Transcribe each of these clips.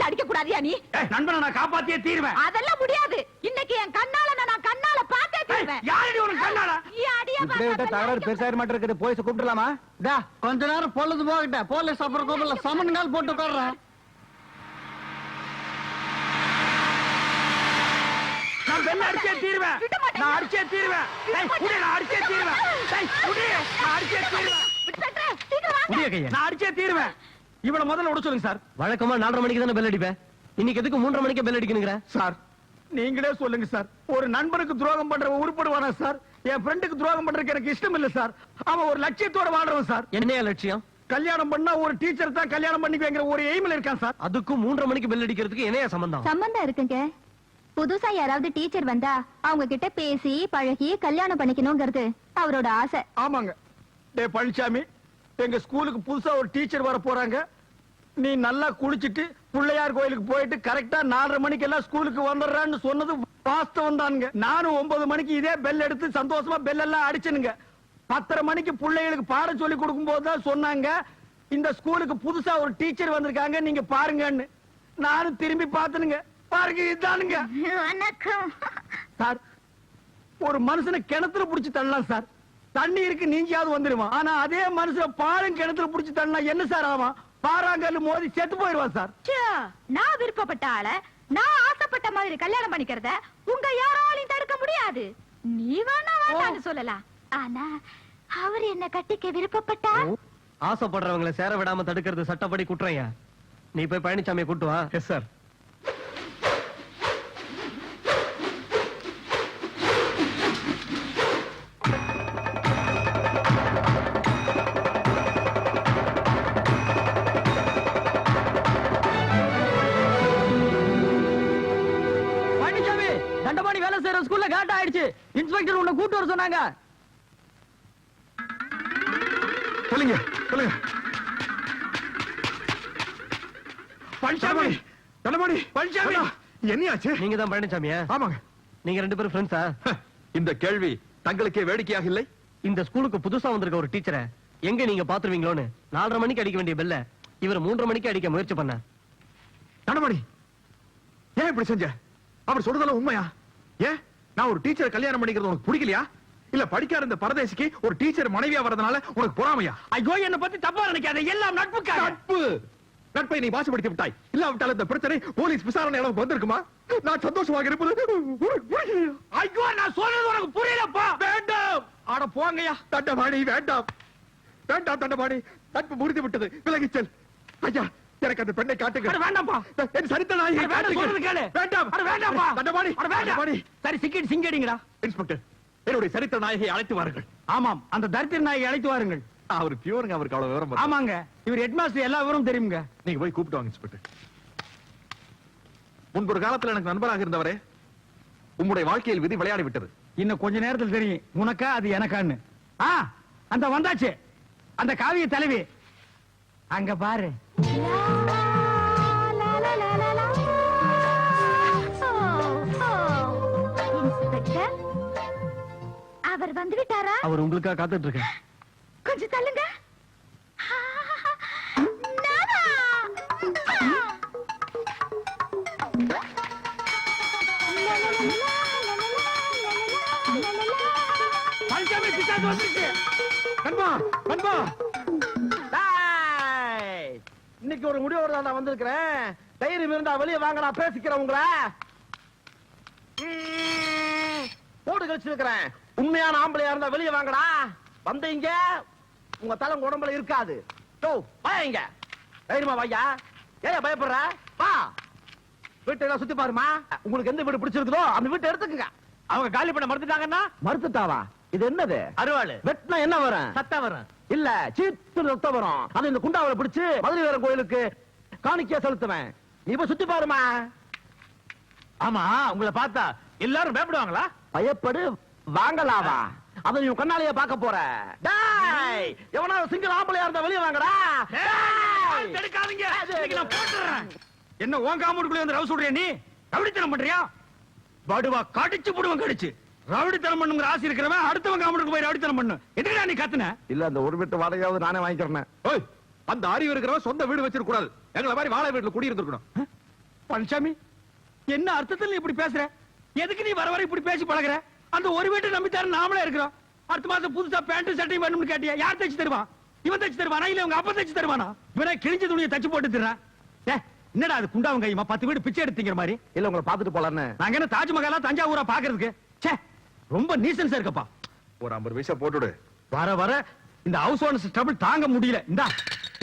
காப்பாத்தாதியா நீ? ஏய், நண்பனை நான் காப்பாத்தியே தீருவேன். அதெல்லாம் முடியாது. இன்னைக்கு என் கண்ணால நான் கண்ணால பார்த்தே தீருவேன். யாரடி உனக்கு கண்ணால? நீ அடிய இப்படியே விட்டா தகராறு பெருசாயிர மாட்டேன் இருக்குது போலீஸ் கூப்பிடலாமா டா கொஞ்ச நேரம் பொழுது போகட்ட. போலீஸ் அப்புறம் கூப்பிடல. சமன் கால் போட்டு உட்கார்றேன் நான் பெல்ல அடிச்சே தீருவேன். விட மாட்டேன். நான் அடிச்சே தீருவேன். டேய், குடி, நான் அடிச்சே தீருவேன். டேய், குடி, நான் அடிச்சே தீருவேன். சீக்கிரம் வாங்க. முடிய கையா. நான் அடிச்சே தீருவேன். இவள முதல்ல விட சொல்லுங்க சார். வழக்கமா நாலரை மணிக்கு தானே பெல் அடிப்பேன்? இன்னைக்கு எதுக்கு மூன்றரை மணிக்கு பெல் அடிக்கணுங்கிற? சார் நீங்களே சொல்லுங்க சார். ஒரு நண்பனுக்கு துரோகம் பண்றவன் உருப்படுவானா சார்? என் ஃப்ரெண்டுக்கு துரோகம் பண்றதுக்கு எனக்கு இஷ்டம் இல்ல சார். அவன் ஒரு லட்சியத்தோட வாழ்றவன் சார். என்னையா லட்சியம்? கல்யாணம் பண்ணா ஒரு டீச்சர் தான் கல்யாணம் பண்ணிக்குவேங்கிற ஒரு எய்மில் இருக்கான் சார். அதுக்கும் மூன்றரை மணிக்கு பெல் அடிக்கிறதுக்கு என்னையா சம்பந்தம்? சம்பந்தம் இருக்குங்க. புதுசா யாராவது டீச்சர் வந்தா அவங்க கிட்ட பேசி பழகி கல்யாணம் பண்ணிக்கணுங்கிறது அவரோட ஆசை. ஆமாங்க. டே பழனிசாமி எங்க ஸ்கூலுக்கு புதுசா ஒரு டீச்சர் வர போறாங்க. நீ நல்லா குளிச்சிட்டு பிள்ளையார் கோயிலுக்கு போயிட்டு கரெக்டா நாலரை மணிக்கு எல்லாம் ஸ்கூலுக்கு வந்துடுறான்னு சொன்னது வாஸ்தவம் தானுங்க. நானும் ஒன்பது மணிக்கு இதே பெல் எடுத்து சந்தோஷமா பெல் எல்லாம் அடிச்சனுங்க. பத்தரை மணிக்கு பிள்ளைகளுக்கு பாடம் சொல்லி கொடுக்கும் போது தான் சொன்னாங்க இந்த ஸ்கூலுக்கு புதுசா ஒரு டீச்சர் வந்திருக்காங்க நீங்க பாருங்கன்னு. நானும் திரும்பி பார்த்தனுங்க. பாருங்க இதுதானுங்க வணக்கம். சார் ஒரு மனுஷனை கிணத்துல புடிச்சு தள்ளலாம் சார். தண்ணி இருக்கு நீங்கியாவது வந்துருவான் ஆனா அதே மனுஷன் பாலும் கிணத்துல புடிச்சு தள்ளனா என்ன சார் ஆவான் பாறாங்கல்லு மோதி செத்து போயிடுவான் சார். நான் விருப்பப்பட்ட ஆள நான் ஆசைப்பட்ட மாதிரி கல்யாணம் பண்ணிக்கிறத உங்க யாராலையும் தடுக்க முடியாது. நீ வேணா வேண்டாம்னு சொல்லலாம். ஆனா அவர் என்ன கட்டிக்க விருப்பப்பட்டா ஆசைப்படுறவங்களை சேர விடாம தடுக்கிறது சட்டப்படி குற்றம்யா நீ போய் பழனிசாமியை கூட்டு வா. எஸ் சார் தண்டபாணி வேலை செய்யற ஸ்கூல்ல காட்ட ஆயிடுச்சு. இன்ஸ்பெக்டர் உன்னை கூட்டு வர சொன்னாங்க. சொல்லுங்க சொல்லுங்க. பழனிசாமி. தலமணி பழனிசாமி. என்னையாச்சு? நீங்க தான் பழனிசாமியா ஆமாங்க. நீங்க ரெண்டு பேரும் ஃப்ரெண்ட்ஸா இந்த கேள்வி தங்களுக்கே வேடிக்கையாக இல்லை? இந்த ஸ்கூலுக்கு புதுசா வந்திருக்க ஒரு டீச்சரை எங்க நீங்க பாத்துருவீங்களோன்னு? நாலரை மணிக்கு அடிக்க வேண்டிய பெல்ல இவர் மூன்றரை மணிக்கு அடிக்க முயற்சி பண்ண. தனமணி ஏன் இப்படி செஞ்ச? அவர் சொல்றதெல்லாம் உண்மையா? ஏன் நான் ஒரு டீச்சர் கல்யாணம் பண்ணிக்கிறது உனக்கு பிடிக்கலையா? இல்ல படிக்காத இந்த பரதேசிக்கு ஒரு டீச்சர் மனைவியா வரதுனால உனக்கு பொறாமையா? ஐயோ என்ன பத்தி தப்பா நினைக்காத. எல்லாம் நட்புக்காக. நட்பு நட்பை நீ வாசப்படுத்தி விட்டாய் இல்லாவிட்டால் இந்த பிரச்சனை போலீஸ் விசாரணை அளவுக்கு வந்திருக்குமா? நான் சந்தோஷமாக இருப்பது? ஐயோ நான் சொல்றது உனக்கு புரியலப்பா. வேண்டாம்! அட போங்கய்யா. தண்டபாணி வேண்டாம்! வேண்டாம் தண்டபாணி. நட்பு முறிந்து விட்டது விலகிச் செல். ஐயா எனக்கு அந்த பெண்ணை அட காட்டுங்க வேண்டாம்ப்பா. என் சரித்த நாயை வேண்டாம் சொல்றது கேளு. வேண்டாம். அட வேண்டாம்ப்பா. தண்டபாணி. அட வேண்டாம். சரி சிக்கிட்டு சிங்கடிங்கடா. இன்ஸ்பெக்டர் என்னுடைய சரித்திர நாயகை அழைத்து வாருங்கள். ஆமாம். அந்த தரித்திர நாயை அழைத்து வாருங்கள். அவர் பியூருங்க அவருக்கு அவ்வளவு விவரம். ஆமாங்க. இவர் ஹெட்மாஸ்டர் எல்லா விவரம் தெரியுங்க நீங்க போய் கூப்பிட்டு வாங்க இன்ஸ்பெக்டர். முன்பு ஒரு காலத்துல எனக்கு நண்பராக இருந்தவரே உம்முடைய வாழ்க்கையில் விதி விளையாடி விட்டது. இன்னும் கொஞ்ச நேரத்தில் தெரியும். உனக்கா அது எனக்கான்னு. ஆ அந்த வந்தாச்சு. அந்த காவிய தலைவி. அங்க பாரு. அவர் வந்து விட்டாரா அவர் உங்களுக்காக காத்துட்டு இருக்க கொஞ்சம் தள்ளுங்க. பிசாசு வந்துருச்சு. இன்னைக்கு ஒரு முடிவோட நான் வந்திருக்கிறேன். தைரியம் இருந்தா வெளியே வாங்க நான் பேசிக்கிறேன் உங்களை. ம், போடு கழிச்சிருக்கிறேன். உண்மையான ஆம்பளையா இருந்தா வெளியே வாங்கடா. வந்தீங்க உங்க தலை உங்க உடம்புல இருக்காது. டோ வாங்க தைரியமா வாயா. ஏன் பயப்படுற? வா. வீட்டை எல்லாம் சுத்தி பாருமா. உங்களுக்கு எந்த வீடு பிடிச்சிருக்குதோ அந்த வீட்டை எடுத்துக்கங்க. அவங்க காலி பண்ண மறந்துட்டாங்கன்னா மறுத்துட்டாவா? இது என்னது? அருவாளு. வெட்டினா என்ன வரும்? சத்தம் வரும். இல்ல சீத்து ரத்தம் வரும். அது இந்த குண்டாவில பிடிச்சு மதுரை வீரன் கோயிலுக்கு காணிக்கையா செலுத்துவேன். போய் சுத்தி பாருமா. ஆமா உங்களை பார்த்தா எல்லாரும் பயப்படுவாங்களா? பயப்படு வாங்கலாவா? அதை நீ உன் கண்ணாலேயே பார்க்க போற. டேய் எவனாவது சிங்கிள் ஆம்பளையா இருந்தா வெளியே வாங்கடா. இன்னைக்கு நான் போட்டுறேன். என்ன உன் காம்பவுண்டுக்குள்ள வந்து ரவு சொல்றியா நீ? ரவுடித்தனம் பண்றியா? படுவா கடிச்சு போடுவன் கடிச்சு. ரவுடித்தனம் பண்ணுங்கிற ஆசை இருக்கிறவன் அடுத்தவன் காம்பவுண்டுக்கு போய் ரவுடித்தனம் பண்ணு. எதுக்குடா நீ கத்துன? இல்ல அந்த ஒரு வீட்டு வாடகையாவது நானே வாங்கிக்கிறேன். ஓய் அந்த அறிவு இருக்கிறவன் சொந்த வீடு வச்சிருக்க கூடாது எங்களை மாதிரி வாழை வீட்டுல குடி இருந்திருக்கணும் பழனிசாமி என்ன அர்த்தத்தில் நீ இப்படி பேசுற? எதுக்கு நீ வர வர இப்படி பேசி பழகுற? அந்த ஒரு வீட்டை நம்பித்தாரு நாமளே இருக்கிறோம். அடுத்த மாசம் புதுசா பேண்ட் சட்டையும் வேணும்னு கேட்டியா? யார் தைச்சு தருவான் இவன் தைச்சு தருவானா? இல்ல உங்க அப்பா தைச்சு தருவானா? இவனே கிழிஞ்ச துணியை தச்சு போட்டு தர்றான் ஏ என்னடா அது குண்டாவங்க கையுமா பத்து வீடு பிச்சை எடுத்தீங்கிற மாதிரி. இல்ல உங்களை பாத்துட்டு போலான்னு. நாங்க என்ன தாஜ்மஹாலா தஞ்சாவூரா பாக்குறதுக்கு ச்சே ரொம்ப நீசன்ஸா இருக்கப்பா. ஒரு ஐம்பது பைசா போட்டுடு வர வர இந்த ஹவுஸ் ஓனர்ஸ் ட்ரபிள் தாங்க முடியல. இந்தா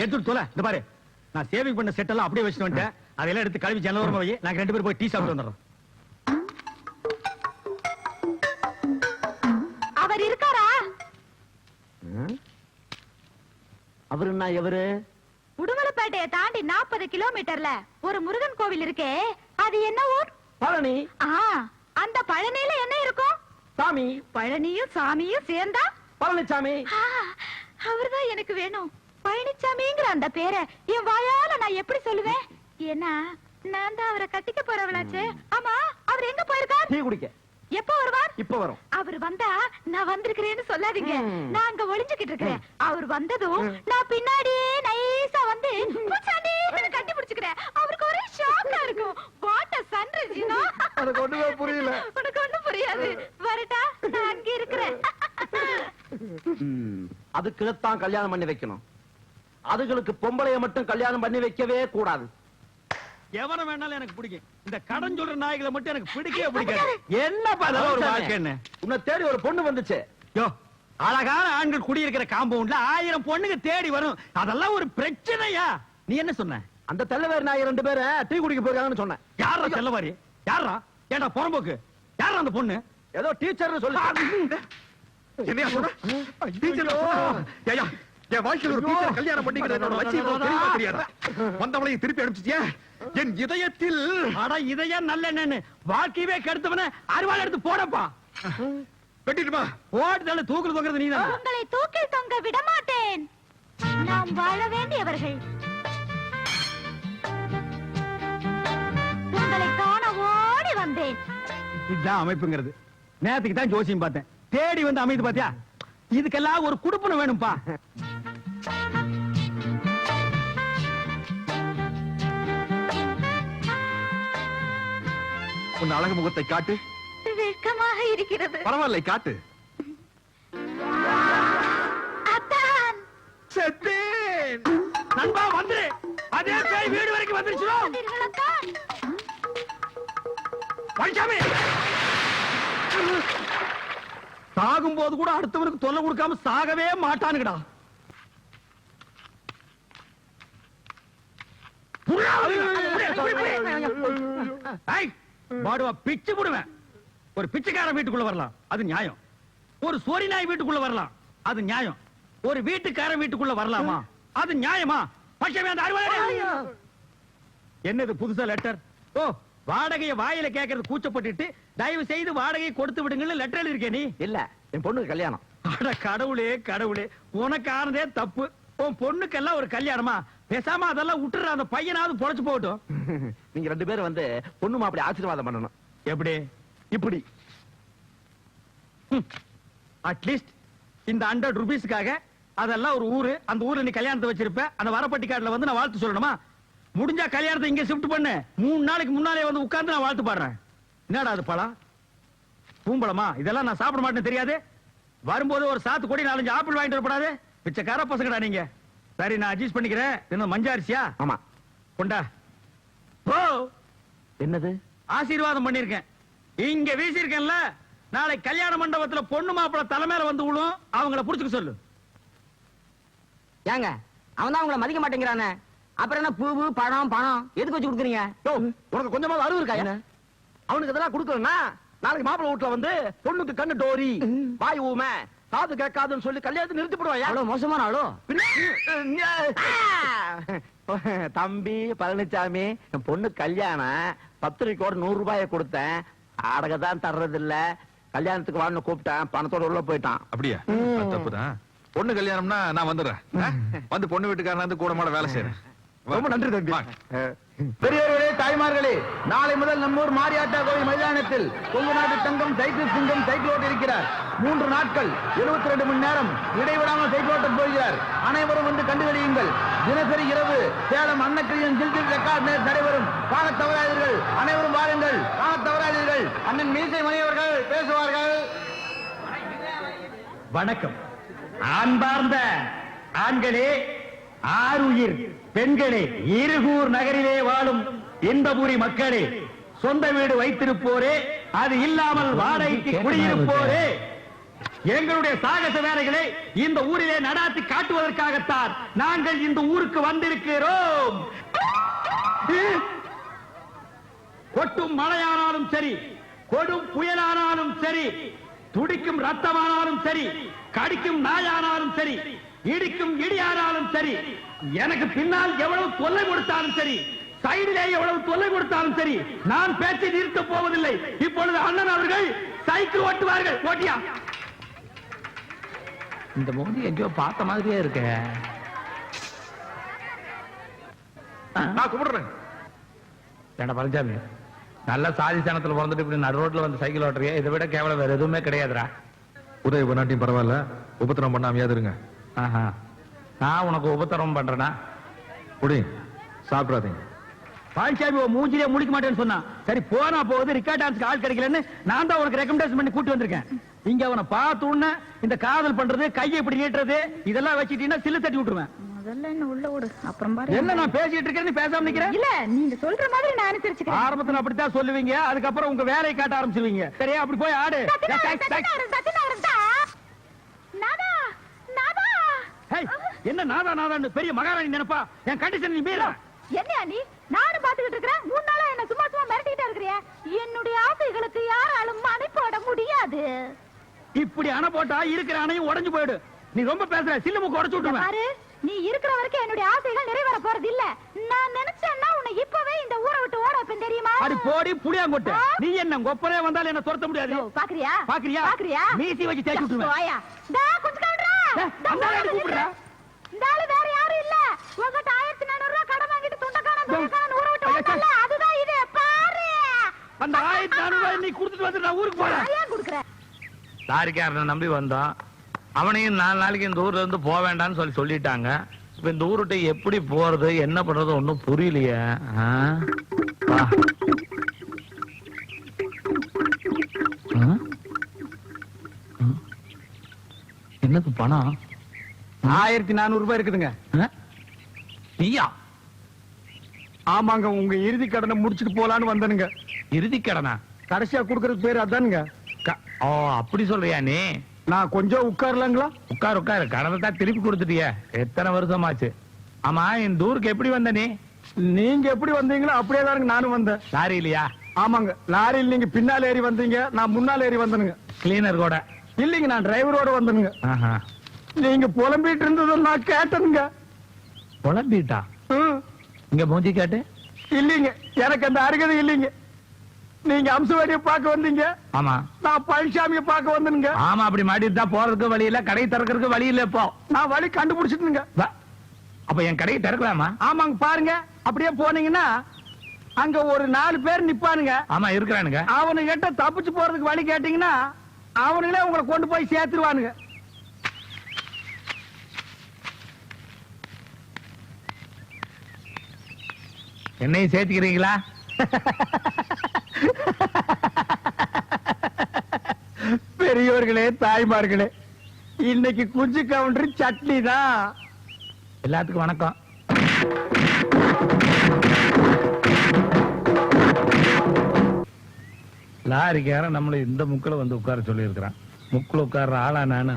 எடுத்துட்டு தொலை. இந்த பாரு. நான் சேவிங் பண்ண செட் எல்லாம் அப்படியே வச்சுட்டு வந்துட்டேன். அதெல்லாம் எடுத்து கழுவி ஜனவரமா வை. நாங்க ரெண்டு பேரும் போய் டீ சாப்பிட்டு வந்துடுறோம். அவரு என்ன எவரு உடுமலைப்பேட்டையை தாண்டி நாற்பது கிலோமீட்டர்ல ஒரு முருகன் கோவில் இருக்கே அது என்ன ஊர்? பழனி. அந்த பழனியில என்ன இருக்கும்? சாமி. பழனியும் சாமியும் சேர்ந்தா? பழனிசாமி அவர்தான் எனக்கு வேணும். பழனிச்சாமிங்கிற அந்த பேரை என் வாயால நான் எப்படி சொல்லுவேன்? ஏன்னா நான் தான் அவரை கட்டிக்க போறவளாச்சே ஆமா அவர் எங்க போயிருக்கார்? டீ குடிக்க. எப்ப வருவார்? இப்ப வரும். அவர் வந்தா நான் வந்திருக்கிறேன்னு சொல்லாதீங்க. நான் அங்க ஒளிஞ்சுகிட்டு இருக்கிறேன். அவர் வந்ததும் நான் பின்னாடியே நைஸா வந்து பூச்சாண்டின்னு கட்டி பிடிச்சுக்கிறேன். அவருக்கு ஒரே ஷாக்கா இருக்கும். What a sunrise you know எனக்கு ஒண்ணுமே புரியல. உனக்கு ஒண்ணும் புரியாது. வரட்டா நான் அங்க இருக்கிறேன். அதுக்குத்தான் கல்யாணம் பண்ணி வைக்கணும். அதுகளுக்கு பொம்பளைய மட்டும் கல்யாணம் பண்ணி வைக்கவே கூடாது. எவன வேணாலும் எனக்கு பிடிக்கும். இந்த கடன் சொல்ற நாய்களை மட்டும் எனக்கு பிடிக்கவே பிடிக்காது. என்னப்பா அதெல்லாம் ஒரு வாழ்க்கை என்ன? உன்னை தேடி ஒரு பொண்ணு வந்துச்சு. யோ அழகான ஆண்கள் குடியிருக்கிற காம்பவுண்ட்ல ஆயிரம் பொண்ணுங்க தேடி வரும். அதெல்லாம் ஒரு பிரச்சனையா? நீ என்ன சொன்ன? அந்த தெல்லவேர் நாய் ரெண்டு பேரை டீ குடிக்க போயிருக்காங்கன்னு சொன்னேன். யாரா செல்லவாரி யாரா ஏண்டா புறம்போக்கு? யாரா அந்த பொண்ணு? ஏதோ டீச்சர்னு சொல்லி. என்னையா சொன்ன? டீச்சர் என் வாழ்க்கையில் ஒரு டீச்சர் கல்யாணம் பண்ணிக்கிறது என்னோட லட்சியம் தெரியுமா தெரியாதா வந்தவளையும் திருப்பி அனுப்பிச்சிட்டியா? என் இதயத்தில் அட இதையா நல்ல என்னன்னு வாழ்க்கையவே கெடுத்தவன அறுவாள் எடுத்து போடப்பா. வெட்டிடுமா ஓட்டுதல தூக்குறது தூக்குறது நீதான்? உங்களை தூக்கில் தொங்க விட மாட்டேன் நாம் வாழ வேண்டியவர்கள். உங்களை காண ஓடி வந்தேன். இதுதான் அமைப்புங்கிறது. நேரத்துக்கு தான் ஜோசியம் பார்த்தேன். தேடி வந்து அமைது பாத்தியா இதுக்கெல்லாம் ஒரு குடுப்பனம் வேணும்பா. உன் அழகு முகத்தை காட்டு. வெட்கமாக இருக்கிறது. பரவாயில்லை காட்டு. அத்தான் செத்தேன். நண்பா வந்துரு அதே பேய் வீடு வரைக்கும் வந்துருச்சு பார்த்தீர்கள் அத்தான் பழனிசாமி சாகும் போது கூட அடுத்தவனுக்கு தொல்லை கொடுக்காம சாகவே மாட்டானுங்கடா. புறா, பாடுவா பிச்சு புடுவேன். ஒரு பிச்சைக்காரன் வீட்டுக்குள்ள வரலாம் அது நியாயம். ஒரு சோரி நாய் வீட்டுக்குள்ள வரலாம் அது நியாயம். ஒரு வீட்டுக்காரன் வீட்டுக்குள்ள வரலாமா அது நியாயமா? பட்சமே அந்த என்னது புதுசா லெட்டர் ஓ வாடகைய வாயில கேக்குறது கூச்சப்பட்டுட்டு தயவு செய்து வாடகையை கொடுத்து விடுங்கன்னு லெட்டர் எழுதிருக்கே நீ? இல்ல என் பொண்ணுக்கு கல்யாணம். அட கடவுளே கடவுளே உனக்கு ஆனதே தப்பு. உன் பொண்ணுக்கெல்லாம் ஒரு கல்யாணமா? பேசாம அதெல்லாம் விட்டுற அந்த பையனாவது பொழைச்சு போகட்டும். நீங்க ரெண்டு பேரும் வந்து பொண்ணு மாப்பிளை ஆசீர்வாதம் பண்ணணும். எப்படி? இப்படி. அட்லீஸ்ட் இந்த ஹண்ட்ரட் ருபீஸ்க்காக அதெல்லாம் ஒரு ஊரு அந்த ஊர்ல நீ கல்யாணத்தை வச்சிருப்ப அந்த வரப்பட்டி கார்டுல வந்து நான் வாழ்த்து சொல்லணுமா? முடிஞ்சா கல்யாணத்தை இங்க ஷிஃப்ட் பண்ணு. மூணு நாளைக்கு முன்னாலே வந்து உட்கார்ந்து நான் வாழ்த்து பாடுறேன். என்னடா அது பழம்? பூம்பழமா? இதெல்லாம் நான் சாப்பிட மாட்டேன் தெரியாது. வரும்போது ஒரு சாத்து கொடி நாலஞ்சு ஆப்பிள் வாங்கிட்டு வரப்படாது பிச்சைக்கார பசங்கடா நீங்க. சரி நான் அட்ஜஸ்ட் பண்ணிக்கிறேன். என்ன மஞ்ச அரிசியா? ஆமா. கொண்டா. போ. என்னது? ஆசீர்வாதம் பண்ணிருக்கேன் இங்க வீசிருக்கேன்ல நாளை கல்யாண மண்டபத்துல பொண்ணு மாப்பிள தலைமையில வந்து விழும். அவங்கள புடிச்சுக்க சொல்லு. ஏங்க அவன் தான் உங்களை மதிக்க மாட்டேங்கிறானே. அப்புறம் என்ன பூவு பழம் பணம் எதுக்கு வச்சு கொடுக்குறீங்க? உனக்கு கொஞ்சமாவது அறிவு இருக்கா என்ன? அவனுக்கு இதெல்லாம் கொடுக்கலன்னா நாளைக்கு மாப்பிள்ளை வீட்டுல வந்து பொண்ணுக்கு கண்ணு டோரி வாய் ஊமை காது கேட்காதுன்னு சொல்லி கல்யாணத்தை நிறுத்தி போடுவாயா அவ்வளவு மோசமான ஆளோ? தம்பி பழனிசாமி என் பொண்ணு கல்யாணம் பத்திரிக்கையோட நூறு ரூபாய கொடுத்தேன். அடக தான் தர்றது இல்ல கல்யாணத்துக்கு வான்னு கூப்பிட்டேன். பணத்தோட உள்ள போயிட்டான். அப்படியா? தப்புதான். பொண்ணு கல்யாணம்னா நான் வந்துடுறேன்? வந்து பொண்ணு வீட்டுக்காரன் வந்து கூட மாட வேலை செய்யறேன். ரொம்ப நன்றி தம்பி. பெரியவர்களே தாய்மார்களே நாளை முதல் நம்மூர் மாரியாட்டா கோயில் மைதானத்தில் கொங்கு நாட்டு தங்கம் சைக்கிள் சிங்கம் சைக்கிள் ஓட்ட இருக்கிறார். மூன்று நாட்கள் 72 ரெண்டு மணி நேரம் இடைவிடாமல் சைக்கிள் ஓட்ட போகிறார். அனைவரும் வந்து கண்டுகளியுங்கள் தினசரி இரவு சேலம் அன்னக்கிரியின் ஜில்ஜில் ரெக்கார்ட் நேர் நடைபெறும் காண தவறாதீர்கள். அனைவரும் வாருங்கள். காண தவறாதீர்கள். அண்ணன் மீசை மணி அவர்கள் பேசுவார்கள். வணக்கம். அன்பார்ந்த ஆண்களே ஆறுயிர் பெண்களே இருகூர் நகரிலே வாழும் இன்பபுரி மக்களே சொந்த வீடு வைத்திருப்போரே அது இல்லாமல் வாடகைக்கு குடியிருப்போரே. எங்களுடைய சாகச வேலைகளை இந்த ஊரிலே நடாத்தி காட்டுவதற்காகத்தான் நாங்கள் இந்த ஊருக்கு வந்திருக்கிறோம். கொட்டும் மழையானாலும் சரி கொடும் புயலானாலும் சரி துடிக்கும் ரத்தமானாலும் சரி கடிக்கும் நாயானாலும் சரி இடிக்கும் இடியானாலும் சரி எனக்கு பின்னால் எவ்வளவு தொல்லை கொடுத்தாலும் சரி சைடிலே எவ்வளவு தொல்லை கொடுத்தாலும் சரி நான் பேச்சை நிறுத்தப் போவதில்லை. இப்பொழுது அண்ணன் அவர்கள் சைக்கிள் ஓட்டுவார்கள். ஓட்டியா? இந்த மோதி எங்கேயோ பார்த்த மாதிரியே இருக்க. நான் கும்பிடுறேன். ஏண்டா பழனிசாமி நல்ல சாதி சனத்துல பிறந்துட்டு இப்படி நடு ரோட்ல வந்து சைக்கிள் ஓட்டுறிய? இதை விட கேவலம் வேற எதுவுமே கிடையாதுடா. உதவி பண்ணாட்டியும் பரவாயில்ல. உபத்திரம் ஆஹா. நான் உனக்கு உபத்திரம் பண்றேனா? குடி சாப்பிடாதீங்க. பழனிசாமி மூஞ்சிலே முடிக்க மாட்டேன்னு சொன்னான். சரி போனா போகுது ரிக்கார்ட் டான்ஸ்க்கு ஆள் கிடைக்கலன்னு நான் தான் உனக்கு ரெக்கமெண்டேஷன் பண்ணி கூட்டி வந்திருக்கேன். இங்க அவனை பார்த்த உடனே இந்த காதல் பண்றது கையை இப்படி நீட்டுறது இதெல்லாம் வச்சுட்டீங்கன்னா சில்லு தட்டி விட்டுருவேன். முதல்ல என்ன உள்ள விடு அப்புறம் பாரு. என்ன நான் பேசிட்டு இருக்கேன்னு பேசாம நிக்கிறேன் இல்ல நீங்க சொல்ற மாதிரி நான் அனுசரிச்சுக்கிறேன். ஆரம்பத்துல அப்படித்தான் சொல்லுவீங்க அதுக்கப்புறம் உங்க வேலையை காட்ட ஆரம்பிச்சிருவீங்க. சரியா அப்படி போய் ஆடு சத்யநாராயண், சத்யநாராயண், சத்யநாராயண் தான். நாதா, நாதா. ஹேய், என்ன நாதா நாதான்னு பெரிய மகாராணி நினைப்பா? என் கண்டிஷன் நீ மீற. என்னையா நீ நானும் பாத்துக்கிட்டு இருக்கிறேன். மூணு நாளா என்ன சும்மா சும்மா மிரட்டிக்கிட்டே இருக்கிறிய. என்னுடைய ஆசைகளுக்கு யாராலும் அணை போட முடியாது. இப்படி அணை போட்டா இருக்கிற அணையும் உடைஞ்சு போயிடு. நீ ரொம்ப பேசுற. சில்லு முக்கு உடைச்சு விட்டுருவேன். பாரு. நீ இருக்கிற வரைக்கும் என்னுடைய ஆசைகள் நிறைவேற போறது இல்ல நான் நினைச்சேன்னா உன்னை இப்பவே இந்த ஊரை விட்டு ஓட வைப்பேன் தெரியுமா? அடி போடி புளியாங்கொட்டு. நீ என்ன கொப்பரே வந்தாலும் என்ன துரத்த முடியாது? பாக்குறியா? பாக்குறியா? பாக்குறியா? மீசி வச்சு தேய்ச்சி விட்டுருவேன். டா, கொஞ்சம் அந்த ஆளை கூப்பிடுடா. இந்த ஆளு வேற யாரும் இல்ல. உங்ககிட்ட ஆயிரத்தி நானூறு ரூபாய் கடன் வாங்கிட்டு துண்டக்காரன் டேய், துண்டக்காரன் ஊரை விட்டு ஐயா, வந்தல்ல, அதுதான் இது. பாரு. அந்த ஆயிரத்தி நானூறு ரூபாய் நீ கொடுத்துட்டு வந்து நான் ஊருக்கு போறேன். ஏன் லாரிக்காரனை நம்பி வந்தோம். அவனையும் நாலு நாளைக்கு இந்த ஊர்ல இருந்து போக வேண்டாம்னு சொல்லி சொல்லிட்டாங்க. இப்ப இந்த ஊருட்ட எப்படி போறது என்ன பண்றது ஒண்ணும் புரியலையே ஆ? வா. ஆ? ஆ? என்னது பணம்? ஆயிரத்தி நானூறு ரூபாய் இருக்குதுங்க? நீயா? ஆமாங்க உங்க இறுதி கடனை முடிச்சிட்டு போலான்னு வந்தனுங்க. இறுதி கடனா? கடைசியா குடுக்கறது பேர் அதானுங்க. ஓ அப்படி சொல்றியா நீ? நான் கொஞ்சம் உட்காரலாங்களா? உட்கார் உட்கார். கடனை தான் திருப்பி கொடுத்துட்டிய. எத்தனை வருஷமாச்சு? ஆமா இந்த ஊருக்கு எப்படி வந்த நீ? நீங்க எப்படி வந்தீங்களோ அப்படியே தானுங்க நானும் வந்தேன். லாரி இல்லையா ஆமாங்க லாரியில் நீங்க பின்னால் ஏறி வந்தீங்க நான் முன்னால் ஏறி வந்தனுங்க. கிளீனர் கூட. இல்லைங்க நான் டிரைவரோட வந்தனுங்க. நீங்க புலம்பிட்டு இருந்ததை நான் கேட்டனுங்க. புலம்பிட்டா? ம். இங்க மூஞ்சி காட்டு. இல்லைங்க எனக்கு அந்த அருகதை இல்லைங்க. நீங்க அம்சவாடியை பார்க்க வந்தீங்க. ஆமா. நான் பழனிசாமியை பார்க்க வந்தனுங்க. ஆமா அப்படி மாட்டிட்டு தான் போறதுக்கு வழி இல்ல கடை திறக்கிறதுக்கு வழி இல்ல இப்போ. நான் வழி கண்டுபிடிச்சிட்டுங்க. அப்ப என் கடையை திறக்கலாமா? ஆமாங்க பாருங்க. அப்படியே போனீங்கன்னா அங்க ஒரு நாலு பேர் நிப்பானுங்க. ஆமா இருக்கிறானுங்க. அவனு கிட்ட தப்பிச்சு போறதுக்கு வழி கேட்டீங்கன்னா அவனுங்களே உங்களை கொண்டு போய் சேர்த்துருவானுங்க. என்னையும் சேர்த்துக்கிறீங்களா? பெரியவர்களே தாய்மார்களே இன்னைக்கு குஞ்சு கவுண்டர் சட்னி தான் எல்லாத்துக்கும் வணக்கம். லாரிக்காரன் நம்மளை இந்த முக்குல வந்து உட்கார சொல்லி இருக்கிறான் முக்குல உட்கார்ற ஆளா நானு?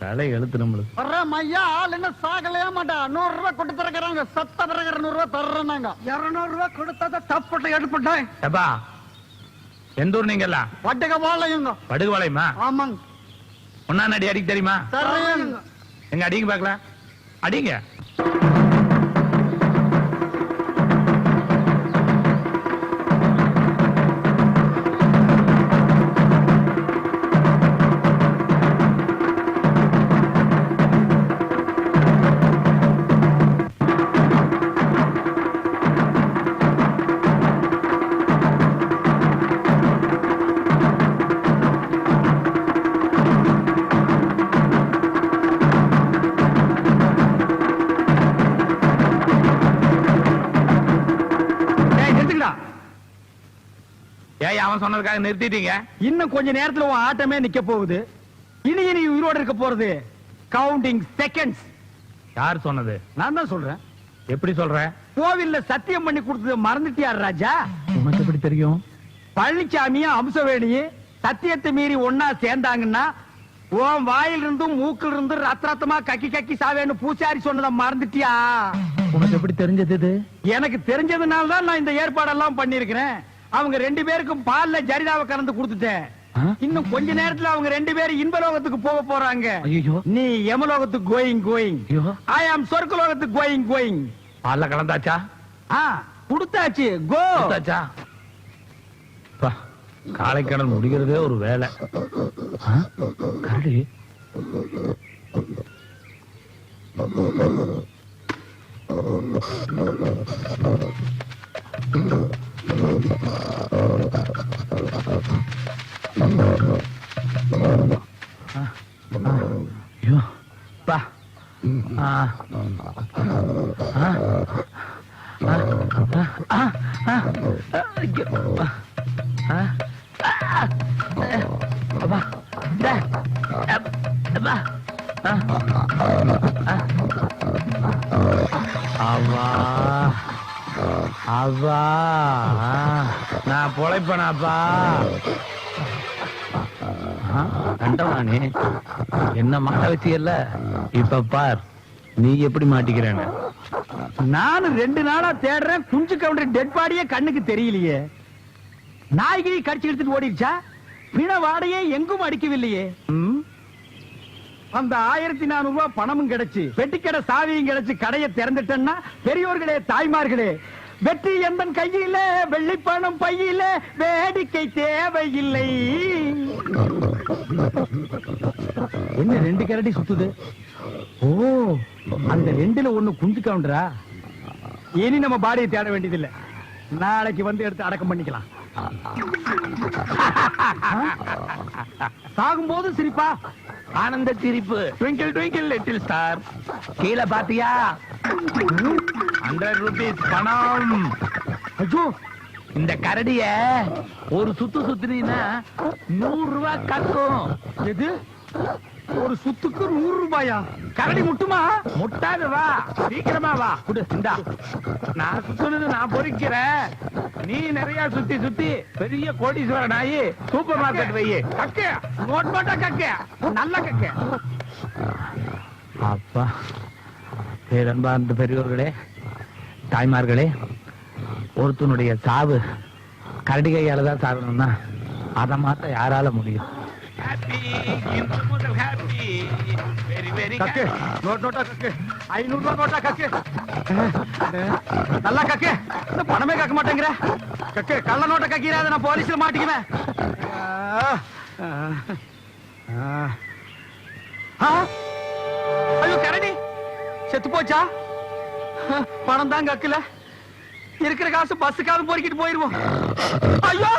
தலை எழுத்து நம்மளுக்கு. ஐயா ஆள் என்ன சாகலையா மாட்டா. நூறு ரூபாய் கொடுத்து தரக்குறாங்க சத்த பிறகு நூறு ரூபாய் தர்றாங்க இருநூறு ரூபாய் கொடுத்தத தப்பட்டு எடுப்பட்டேன். எப்பா எந்த ஊர் நீங்க எல்லாம் வட்டுக்க வாழையுங்க படுகுவாளையமா? ஆமாங்க. ஒன்னா அடி அடிக்க தெரியுமா? தர்றேங்க எங்க அடிங்க பாக்கலாம் அடிங்க. அவன் சொன்னதுக்காக நிறுத்திட்டீங்க. இன்னும் கொஞ்ச நேரத்துல உன் ஆட்டமே நிக்க போகுது. இனி இனி உயிரோட இருக்க போறது கவுண்டிங் செகண்ட்ஸ் யார் சொன்னது? நான் தான் சொல்றேன். எப்படி சொல்ற? கோவில்ல சத்தியம் பண்ணி கொடுத்தது மறந்துட்டியார் ராஜா? உனக்கு எப்படி தெரியும்? பழனிசாமியும் அம்சவேணியும் சத்தியத்தை மீறி ஒன்னா சேர்ந்தாங்கன்னா உன் வாயில இருந்தும் மூக்கில் இருந்து ரத்த ரத்தமா கக்கி கக்கி சாவேன்னு பூசாரி சொன்னதை மறந்துட்டியா? உனக்கு எப்படி தெரிஞ்சது இது? எனக்கு தெரிஞ்சதுனால தான் நான் இந்த ஏற்பாடெல்லாம் பண்ணிருக்கிறேன் அவங்க ரெண்டு பேருக்கும் பால்ல ஜரிதாவை கலந்து கொடுத்துட்டேன்? இன்னும் கொஞ்ச நேரத்துல அவங்க ரெண்டு பேரும் இன்பலோகத்துக்கு போக போறாங்க. நீ யமலோகத்துக்கு கோயிங் கோயிங். ஐ ஆம் சொர்க்கலோகத்துக்கு கோயிங் கோயிங். பால்ல கலந்தாச்சா? ஆ கொடுத்தாச்சு. கோ. கொடுத்தாச்சா? பா காலைக்கடன் முடிகிறதே ஒரு வேலை? கரடி. ஐயோ பா ஆ ஆ ஆ ஆ ஐயோ ஆ கண்டவானே என்ன மாட்ட வச்சியல்ல? இப்ப பார் நீ எப்படி மாட்டிக்கிறேன்னு. நானும் ரெண்டு நாளா தேடுறேன் குஞ்சு கவுண்டர் டெட் பாடியே கண்ணுக்கு தெரியலையே. நாய்கிரி கடிச்சு எடுத்துட்டு ஓடிடுச்சா? பிண வாடையே எங்கும் அடிக்கவில்லையே? அந்த ஆயிரத்தி நானூறு ரூபாய் பணமும் கிடைச்சு பெட்டிக்கடை சாவியும் கிடைச்சு கடையை திறந்துட்டேன்னா பெரியோர்களே தாய்மார்களே வெற்றி எந்தன் கையில வெள்ளி பணம் பையில வேடிக்கை தேவையில்லை. என்ன ரெண்டு கரடி சுத்துது? ஓ அந்த ரெண்டுல ஒண்ணு குஞ்சு கவுண்டரா? இனி நம்ம பாடியை தேட வேண்டியதில்லை. நாளைக்கு வந்து எடுத்து அடக்கம் பண்ணிக்கலாம். சாகும்போது சிரிப்பா. ஆனந்த சிரிப்பு. ட்விங்கிள் ட்விங்கிள் லிட்டில் ஸ்டார் கீழே பாத்தியா? ஹண்ட்ரட் ருபீஸ் பணம். ஐயோ. இந்த கரடிய ஒரு சுத்து சுத்தினா நூறு ரூபாய் கக்கும். எது? ஒரு சுத்துக்கு நூறு ரூபாயா கரடி முட்டுமா? முட்டாது வா. சீக்கிரமா வா. குடு இந்தா. நான் சுத்துனது நான் பொறிக்கிறேன். நீ நிறைய சுத்தி சுத்தி பெரிய கோடீஸ்வரன் ஆகி சூப்பர் மார்க்கெட் வையே கக்க. நோட் போட்டா கக்க. நல்ல கக்க. அப்பா பேரன்பார்ந்த பெரியோர்களே. தாய்மார்களே ஒருத்தனுடைய சாவு கரடி கையால தான் சாகணும்னா அதை மாத்த யாரால முடியும்? நல்லா கக்கு. பணமே கக்க மாட்டேங்கிற. கக்கு கள்ள நோட்டை கக்கிறாத நான் போலீஸ்ல மாட்டிக்குவேன். ஐயோ கரடி. செத்து போச்சா? பணம் தான் கக்கல. இருக்கிற காசு பஸ்ஸுக்காக பொறுக்கிட்டு போயிருவோம். ஐயோ!